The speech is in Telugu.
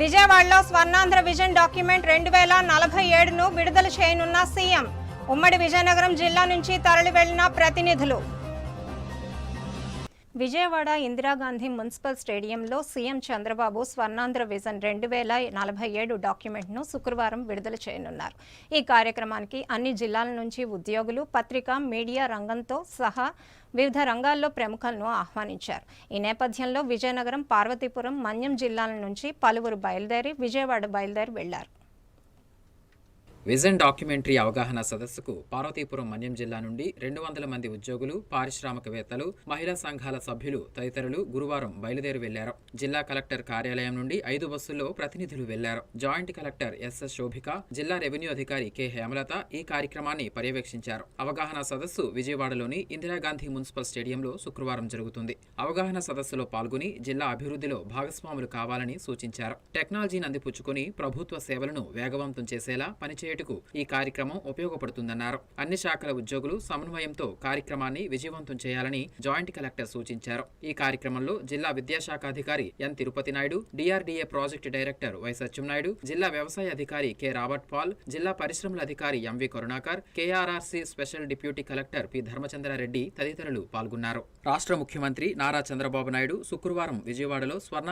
విజయవాడలో స్వర్ణాంధ్ర విజన్ డాక్యుమెంట్ రెండు వేల నలభై ఏడును విడుదల చేయనున్న సీఎం. ఉమ్మడి విజయనగరం జిల్లా నుంచి తరలి వెళ్ళిన ప్రతినిధులు. విజయవాడ ఇందిరాగాంధీ మున్సిపల్ స్టేడియంలో సీఎం చంద్రబాబు స్వర్ణాంధ్ర విజన్ రెండు వేల నలభై ఏడు డాక్యుమెంట్ను శుక్రవారం విడుదల చేయనున్నారు. ఈ కార్యక్రమానికి అన్ని జిల్లాల నుంచి ఉద్యోగులు పత్రికా మీడియా రంగంతో సహా వివిధ రంగాల్లో ప్రముఖులను ఆహ్వానించారు. ఈ నేపథ్యంలో విజయనగరం పార్వతీపురం మన్యం జిల్లాల నుంచి పలువురు బయలుదేరి విజయవాడ బయలుదేరి వెళ్ళారు. విజన్ డాక్యుమెంటరీ అవగాహన సదస్సుకు పార్వతీపురం మన్యం జిల్లా నుండి రెండు వందల మంది ఉద్యోగులు పారిశ్రామికవేత్తలు మహిళా సంఘాల సభ్యులు తదితరులు గురువారం బయలుదేరి వెళ్ళారు. జిల్లా కలెక్టర్ కార్యాలయం నుండి ఐదు బస్సుల్లో ప్రతినిధులు వెళ్ళారు. జాయింట్ కలెక్టర్ ఎస్ఎస్ శోభిక జిల్లా రెవెన్యూ అధికారి కె హేమలత ఈ కార్యక్రమాన్ని పర్యవేక్షించారు. అవగాహన సదస్సు విజయవాడలోని ఇందిరాగాంధీ మున్సిపల్ స్టేడియంలో శుక్రవారం జరుగుతుంది. అవగాహన సదస్సులో పాల్గొని జిల్లా అభివృద్ధిలో భాగస్వాములు కావాలని సూచించారు. టెక్నాలజీని అందిపుచ్చుకుని ప్రభుత్వ సేవలను వేగవంతం చేసేలా పనిచేయుటకు ఈ కార్యక్రమం ఉపయోగపడుతుందన్నారు. అన్ని శాఖల ఉద్యోగులు సమన్వయంతో కార్యక్రమాన్ని విజయవంతం చేయాలని జాయింట్ కలెక్టర్ సూచించారు. ఈ కార్యక్రమంలో జిల్లా విద్యాశాఖ అధికారి N Tirupati Naidu DRDA project director Y Satyam Naidu జిల్లా వ్యవసాయ అధికారి కె రాబర్ట్ పాల్ జిల్లా పరిశ్రమల అధికారి MV Karunakar KRRC special deputy collector P Dharmachandra Reddy తదితరులు పాల్గొన్నారు. రాష్ట్ర ముఖ్యమంత్రి నారా చంద్రబాబు నాయుడు శుక్రవారం విజయవాడలో స్వర్ణ